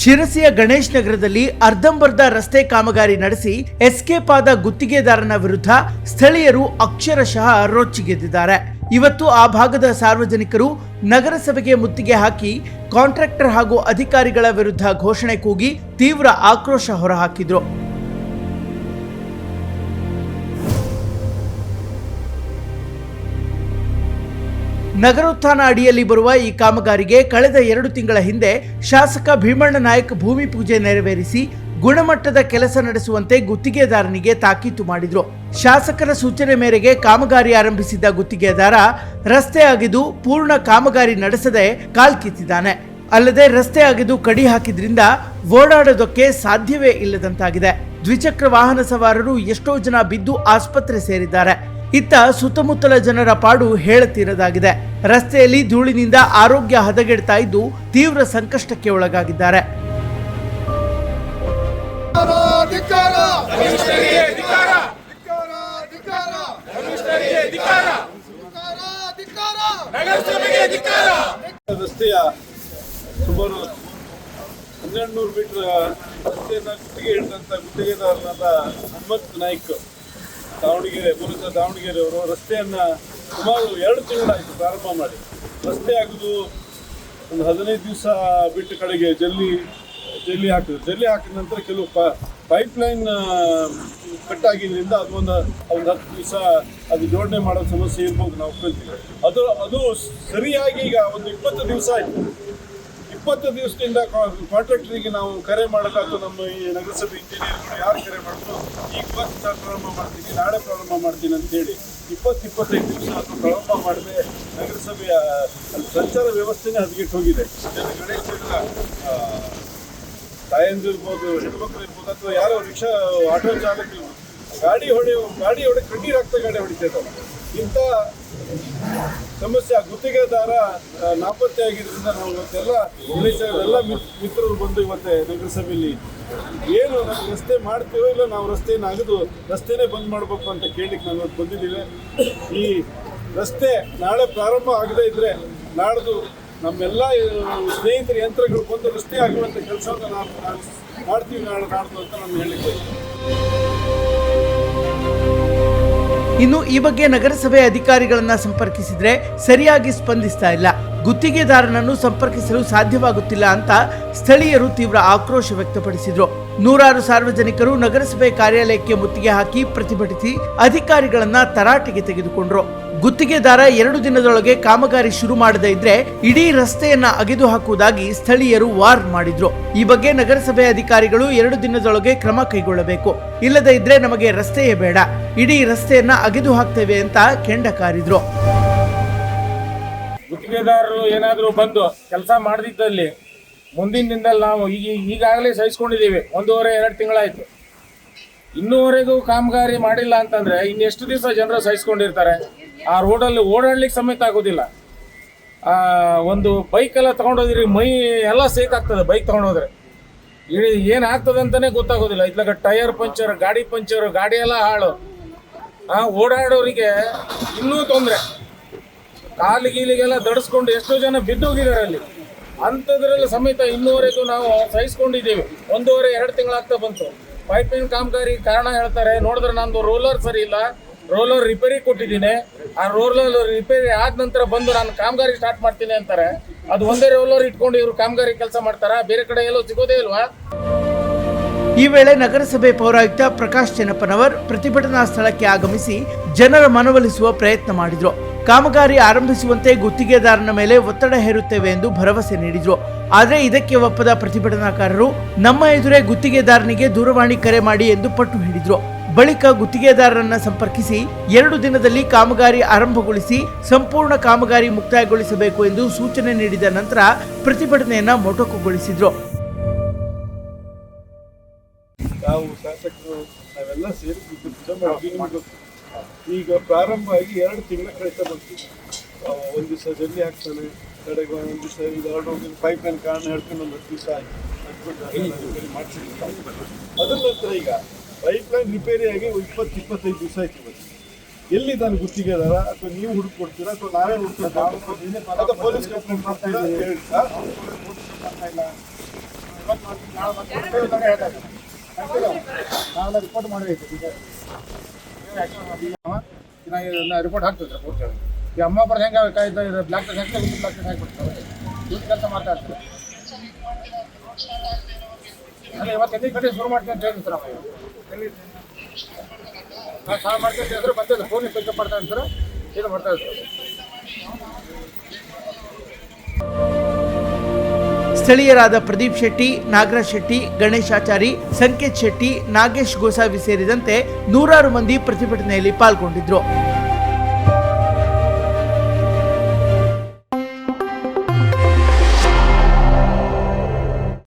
ಶಿರಸಿಯ ಗಣೇಶ್ ನಗರದಲ್ಲಿ ಅರ್ಧಂಬರ್ಧ ರಸ್ತೆ ಕಾಮಗಾರಿ ನಡೆಸಿ ಎಸ್ಕೇಪ್ ಆದ ಗುತ್ತಿಗೆದಾರನ ವಿರುದ್ಧ ಸ್ಥಳೀಯರು ಅಕ್ಷರಶಃ ರೊಚ್ಚಿಗೆದ್ದಿದ್ದಾರೆ. ಇವತ್ತು ಆ ಭಾಗದ ಸಾರ್ವಜನಿಕರು ನಗರಸಭೆಗೆ ಮುತ್ತಿಗೆ ಹಾಕಿ ಕಾಂಟ್ರಾಕ್ಟರ್ ಹಾಗೂ ಅಧಿಕಾರಿಗಳ ವಿರುದ್ಧ ಘೋಷಣೆ ಕೂಗಿ ತೀವ್ರ ಆಕ್ರೋಶ ಹೊರಹಾಕಿದ್ರು. ನಗರೋತ್ಥಾನ ಅಡಿಯಲ್ಲಿ ಬರುವ ಈ ಕಾಮಗಾರಿಗೆ ಕಳೆದ ಎರಡು ತಿಂಗಳ ಹಿಂದೆ ಶಾಸಕ ಭೀಮಣ್ಣ ನಾಯಕ್ ಭೂಮಿ ಪೂಜೆ ನೆರವೇರಿಸಿ ಗುಣಮಟ್ಟದ ಕೆಲಸ ನಡೆಸುವಂತೆ ಗುತ್ತಿಗೆದಾರನಿಗೆ ತಾಕೀತು ಮಾಡಿದ್ರು. ಶಾಸಕರ ಸೂಚನೆ ಮೇರೆಗೆ ಕಾಮಗಾರಿ ಆರಂಭಿಸಿದ್ದ ಗುತ್ತಿಗೆದಾರ ರಸ್ತೆ ಅಗೆದು ಪೂರ್ಣ ಕಾಮಗಾರಿ ನಡೆಸದೆ ಕಾಲ್ಕಿತ್ತಿದ್ದಾನೆ ಅಲ್ಲದೆ ರಸ್ತೆ ಅಗೆದು ಕಡಿ ಹಾಕಿದ್ರಿಂದ ಓಡಾಡೋದಕ್ಕೆ ಸಾಧ್ಯವೇ ಇಲ್ಲದಂತಾಗಿದೆ. ದ್ವಿಚಕ್ರ ವಾಹನ ಸವಾರರು ಎಷ್ಟೋ ಜನ ಬಿದ್ದು ಆಸ್ಪತ್ರೆ ಸೇರಿದ್ದಾರೆ. ಇತ್ತ ಸುತ್ತಮುತ್ತಲ ಜನರ ಪಾಡು ಹೇಳತೀರದಾಗಿದೆ. ರಸ್ತೆಯಲ್ಲಿ ಧೂಳಿನಿಂದ ಆರೋಗ್ಯ ಹದಗೆಡ್ತಾ ಇದ್ದು ತೀವ್ರ ಸಂಕಷ್ಟಕ್ಕೆ ಒಳಗಾಗಿದ್ದಾರೆ. ರಸ್ತೆಯ ಸುಮಾರು ಹನ್ನೆರಡು ನೂರು ಮೀಟರ್ ರಸ್ತೆಯನ್ನು ಗುತ್ತಿಗೆ ಹಿಡಿದಂಥ ಗುತ್ತಿಗೆದಾರನಾದ ಹನುಮಂತ್ ನಾಯ್ಕ್. ದಾವಣಗೆರೆ ಮೂಲತಃ ದಾವಣಗೆರೆ ಅವರು ರಸ್ತೆಯನ್ನು ಸುಮಾರು ಎರಡು ತಿಂಗಳಾಯಿತು ಪ್ರಾರಂಭ ಮಾಡಿ. ರಸ್ತೆ ಆಗೋದು ಒಂದು ಹದಿನೈದು ದಿವಸ ಬಿಟ್ಟು ಕಡೆಗೆ ಜಲ್ಲಿ ಜಲ್ಲಿ ಹಾಕಿದ್ರು ಜಲ್ಲಿ ಹಾಕಿದ ನಂತರ ಕೆಲವು ಪೈಪ್ ಲೈನ್ ಕಟ್ಟಾಗಿದ್ದರಿಂದ ಅದು ಒಂದು ಒಂದು ಹತ್ತು ದಿವಸ ಅದು ಜೋಡಣೆ ಮಾಡೋ ಸಮಸ್ಯೆ ಇರ್ಬೋದು ನಾವು ಕೇಳ್ತೀವಿ ಅದು ಅದು ಸರಿಯಾಗಿ ಈಗ ಒಂದು ಇಪ್ಪತ್ತು ದಿವಸ ಆಯಿತು. ಇಪ್ಪತ್ತು ದಿವಸದಿಂದ ಕಾಂಟ್ರಾಕ್ಟರಿಗೆ ನಾವು ಕರೆ ಮಾಡಲು ನಮ್ಮ ಈ ನಗರಸಭೆ ಇಂಜಿನಿಯರ್ಗಳು ಯಾರು ಕರೆ ಮಾಡಿದ್ರು ಈಗ ಪ್ರಾರಂಭ ಮಾಡ್ತೀನಿ, ನಾಳೆ ಪ್ರಾರಂಭ ಮಾಡ್ತೀನಿ ಅಂತೇಳಿ ಇಪ್ಪತ್ತು ಇಪ್ಪತ್ತೈದು ದಿವಸ ಅದು ಪ್ರಾರಂಭ ಮಾಡದೆ ನಗರಸಭೆಯ ಸಂಚಾರ ವ್ಯವಸ್ಥೆನೇ ಹದಗೆಟ್ಟು ಹೋಗಿದೆ. ಗಣೇಶ ತಾಯಂದಿರ್ಬೋದು, ಹೆಣ್ಮಕ್ಳು ಇರ್ಬೋದು, ಅಥವಾ ಯಾರೋ ರಿಕ್ಷಾ, ಆಟೋ ಚಾಲಕರು ಗಾಡಿ ಹೊಡೆಯೋ ಗಾಡಿ ಹೊಡೆ ಕಣ್ಣೀರು ಹಾಕ್ತಾ ಗಾಡಿ ಹೊಡಿತಾ ಇಂಥ ಸಮಸ್ಯೆ, ಗುತ್ತಿಗೆದಾರ ನಾಪತ್ತೆ ಆಗಿದ್ರಿಂದ ನಾವು ಇವತ್ತೆಲ್ಲ ಎಲ್ಲ ಮಿತ್ರರು ಬಂದು ಇವತ್ತೆ ನಗರಸಭೆಯಲ್ಲಿ ಏನು ನಾವು ರಸ್ತೆ ಮಾಡ್ತೀವೋ ಇಲ್ಲ ನಾವು ರಸ್ತೆಯನ್ನು ಅಗದು ರಸ್ತೆನೇ ಬಂದ್ ಮಾಡಬೇಕು ಅಂತ ಕೇಳಲಿಕ್ಕೆ ನಾವು ಇವತ್ತು ಬಂದಿದ್ದೀವಿ ಈ ರಸ್ತೆ ನಾಳೆ ಪ್ರಾರಂಭ ಆಗದೇ ಇದ್ರೆ ನಾಡ್ದು ನಮ್ಮೆಲ್ಲ ಸ್ನೇಹಿತರ ಯಂತ್ರಗಳು ಬಂದು ರಸ್ತೆ ಆಗುವಂಥ ಕೆಲಸವನ್ನು ನಾವು ನಾವು ಮಾಡ್ತೀವಿ ನಾಳೆ ನಾಡ್ದು ಅಂತ ನಾನು ಹೇಳಿದ್ದೆ ಇನ್ನು ಈ ಬಗ್ಗೆ ನಗರಸಭೆ ಅಧಿಕಾರಿಗಳನ್ನ ಸಂಪರ್ಕಿಸಿದ್ರೆ ಸರಿಯಾಗಿ ಸ್ಪಂದಿಸ್ತಾ ಇಲ್ಲ. ಗುತ್ತಿಗೆದಾರನನ್ನು ಸಂಪರ್ಕಿಸಲು ಸಾಧ್ಯವಾಗುತ್ತಿಲ್ಲ ಅಂತ ಸ್ಥಳೀಯರು ತೀವ್ರ ಆಕ್ರೋಶ ವ್ಯಕ್ತಪಡಿಸಿದ್ರು. ನೂರಾರು ಸಾರ್ವಜನಿಕರು ನಗರಸಭೆ ಕಾರ್ಯಾಲಯಕ್ಕೆ ಮುತ್ತಿಗೆ ಹಾಕಿ ಪ್ರತಿಭಟಿಸಿ ಅಧಿಕಾರಿಗಳನ್ನ ತರಾಟೆಗೆ ತೆಗೆದುಕೊಂಡ್ರು. ಗುತ್ತಿಗೆದಾರ ಎರಡು ದಿನದೊಳಗೆ ಕಾಮಗಾರಿ ಶುರು ಮಾಡದೇ ಇದ್ರೆ ಇಡೀ ರಸ್ತೆಯನ್ನ ಅಗೆದು ಹಾಕುವುದಾಗಿ ಸ್ಥಳೀಯರು ವಾರ್ ಮಾಡಿದ್ರು. ಈ ಬಗ್ಗೆ ನಗರಸಭೆ ಅಧಿಕಾರಿಗಳು ಎರಡು ದಿನದೊಳಗೆ ಕ್ರಮ ಕೈಗೊಳ್ಳಬೇಕು. ಇಲ್ಲದೇ ಇದ್ರೆ ನಮಗೆ ರಸ್ತೆಯೇ ಬೇಡ. ಇಡೀ ರಸ್ತೆಯನ್ನ ಅಗೆದು ಹಾಕ್ತೇವೆ ಅಂತ ಕೆಂಡ ಕಾರಿದ್ರು. ಗುತ್ತಿಗೆದಾರರು ಏನಾದರೂ ಬಂದು ಕೆಲಸ ಮಾಡದಿದ್ದಲ್ಲಿ ಮುಂದಿನ ದಿನದಲ್ಲಿ ನಾವು ಈಗ ಈಗಾಗಲೇ ಸಹಿಸ್ಕೊಂಡಿದ್ದೀವಿ. ಒಂದೂವರೆ, ಎರಡು ತಿಂಗಳಾಯಿತು. ಇನ್ನೂವರೆಗೂ ಕಾಮಗಾರಿ ಮಾಡಿಲ್ಲ ಅಂತಂದ್ರೆ ಇನ್ನೆಷ್ಟು ದಿವಸ ಜನರು ಸಹಿಸ್ಕೊಂಡಿರ್ತಾರೆ? ಆ ರೋಡಲ್ಲಿ ಓಡಾಡ್ಲಿಕ್ಕೆ ಸಮೇತ ಆಗೋದಿಲ್ಲ. ಒಂದು ಬೈಕ್ ಎಲ್ಲ ತಗೊಂಡೋದ್ರಿ ಮೈ ಎಲ್ಲ ಸೇಕಾಗ್ತದೆ ಬೈಕ್ ತಗೊಂಡೋದ್ರೆ. ಏನು ಏನಾಗ್ತದೆ ಅಂತಾನೆ ಗೊತ್ತಾಗೋದಿಲ್ಲ. ಇದ್ಲಾಗ ಟೈರ್ ಪಂಚರ್ ಗಾಡಿ ಪಂಚರ್ ಗಾಡಿ ಎಲ್ಲ ಹಾಳು. ಆ, ಓಡಾಡೋರಿಗೆ ಇನ್ನೂ ತೊಂದರೆ. ಕಾಲು ಗೀಲಿಗೆಲ್ಲ ದಡಿಸ್ಕೊಂಡು ಎಷ್ಟೋ ಜನ ಬಿದ್ದೋಗಿದ್ದಾರೆ ಅಲ್ಲಿ. ಅಂಥದ್ರಲ್ಲಿ ಸಮೇತ ಇನ್ನೂವರೆಗೂ ನಾವು ಸಹಿಸ್ಕೊಂಡಿದ್ದೀವಿ. ಒಂದೂವರೆ, ಎರಡು ತಿಂಗಳಾಗ್ತಾ ಬಂತು. ಪೈಪಿನ ಕಾಮಗಾರಿ ಕಾರಣ ಹೇಳ್ತಾರೆ. ನೋಡಿದ್ರೆ ನಂದು ರೋಲರ್ ಸರಿ ಇಲ್ಲ. ರೋಲರ್ ರಿಪೇರಿ ಕೊಟ್ಟಿದ್ದೀನಿ. ಆ ರೋಲರ್ ರಿಪೇರಿ ಆದ ನಂತರ ಬಂದು ನಾನು ಕಾಮಗಾರಿ ಸ್ಟಾರ್ಟ್ ಮಾಡ್ತೀನಿ ಅಂತಾರೆ. ಅದು ಒಂದೇ ರೋಲರ್ ಇಟ್ಕೊಂಡು ಇವರು ಕಾಮಗಾರಿ ಕೆಲಸ ಮಾಡ್ತಾರ? ಬೇರೆ ಕಡೆ ಎಲ್ಲೋ ಸಿಗೋದೇ ಇಲ್ವಾ? ಈ ವೇಳೆ ನಗರಸಭೆ ಪೌರಾಯುಕ್ತ ಪ್ರಕಾಶ್ ಚೆನ್ನಪ್ಪನವರ್ ಪ್ರತಿಭಟನಾ ಸ್ಥಳಕ್ಕೆ ಆಗಮಿಸಿ ಜನರ ಮನವೊಲಿಸುವ ಪ್ರಯತ್ನ ಮಾಡಿದ್ರು. ಕಾಮಗಾರಿ ಆರಂಭಿಸುವಂತೆ ಗುತ್ತಿಗೆದಾರನ ಮೇಲೆ ಒತ್ತಡ ಹೇರುತ್ತೇವೆ ಎಂದು ಭರವಸೆ ನೀಡಿದ್ರು. ಆದರೆ ಇದಕ್ಕೆ ಒಪ್ಪದ ಪ್ರತಿಭಟನಾಕಾರರು, ನಮ್ಮ ಎದುರೇ ಗುತ್ತಿಗೆದಾರನಿಗೆ ದೂರವಾಣಿ ಕರೆ ಮಾಡಿ ಎಂದು ಪಟ್ಟು ಹಿಡಿದ್ರು. ಬಳಿಕ ಗುತ್ತಿಗೆದಾರರನ್ನ ಸಂಪರ್ಕಿಸಿ ಎರಡು ದಿನದಲ್ಲಿ ಕಾಮಗಾರಿ ಆರಂಭಗೊಳಿಸಿ ಸಂಪೂರ್ಣ ಕಾಮಗಾರಿ ಮುಕ್ತಾಯಗೊಳಿಸಬೇಕು ಎಂದು ಸೂಚನೆ ನೀಡಿದ ನಂತರ ಪ್ರತಿಭಟನೆಯನ್ನ ಮೊಟಕುಗೊಳಿಸಿದ್ರು. ಶಾಸಕರು ಸೇರಿ ಈಗ ಪ್ರಾರಂಭ ಆಗಿ ಎರಡು ತಿಂಗಳ ಕಳೀತಾ ಬಂತು. ಒಂದು ದಿವಸ ಜಲ್ಲಿ ಹಾಕ್ತಾನೆ, ಕಡೆಗೆ ಒಂದು ದಿವಸ ಇದು ಹೊರಡೋಗಿ ಪೈಪ್ ಲೈನ್ ಕಾರಣ ಹೇಳ್ಕೊಂಡು ಒಂದು ಹತ್ತು ದಿವಸ ಆಯ್ತು. ಮಾಡಿಸಿರ್ತಾರೆ ನಂತರ ಈಗ ಪೈಪ್ ಲೈನ್ ರಿಪೇರಿ ಆಗಿ ಇಪ್ಪತ್ತು ಇಪ್ಪತ್ತೈದು ದಿವಸ ಆಯ್ತು ಇವತ್ತು. ಎಲ್ಲಿ ನಾನು ಗುತ್ತಿಗೆದಾರ ಅಥವಾ ನೀವು ಹುಡುಕ್ ಕೊಡ್ತೀರಾ? ಅಥವಾ ನಾವೇ ಹುಡುಕ್ತೀರಾ ಅಥವಾ ಪೊಲೀಸ್ ಕಂಪ್ಲೇಂಟ್. ನಾವೆಲ್ಲ ರಿಪೋರ್ಟ್ ಮಾಡಬೇಕು ರಿಪೋರ್ಟ್ ಹಾಕ್ತದೆ ರಿಪೋರ್ಟ್ ಈ ಅಮ್ಮ ಬರ ಹೆಂಗೆ ಕಾಯ್ತಾ ಇದು ಬ್ಲಾಕ್ ಟೆಸ್ಟ್ ಹಾಕಿ ಬ್ಲಾಕ್ ಟೆಸ್ಟ್ ಹಾಕ್ಬಿಡ್ತಾರೆ. ಇವ್ರು ಕೆಲಸ ಮಾಡ್ತಾ ಇರ್ತಾರೆ ಅಲ್ಲ ಇವತ್ತು ಎಲ್ಲಿ ಕಡೆ ಶುರು ಮಾಡ್ತೀನಿ ಅಂತ ಹೇಳಿದ್ರು ಸ್ಥಳೀಯರಾದ ಪ್ರದೀಪ್ ಶೆಟ್ಟಿ, ನಾಗರಾಜ್ ಶೆಟ್ಟಿ ಗಣೇಶಾಚಾರಿ ಸಂಕೇತ್ ಶೆಟ್ಟಿ, ನಾಗೇಶ್ ಗೋಸಾವಿ ಸೇರಿದಂತೆ ನೂರಾರು ಮಂದಿ ಪ್ರತಿಭಟನೆಯಲ್ಲಿ ಪಾಲ್ಗೊಂಡಿದ್ರು.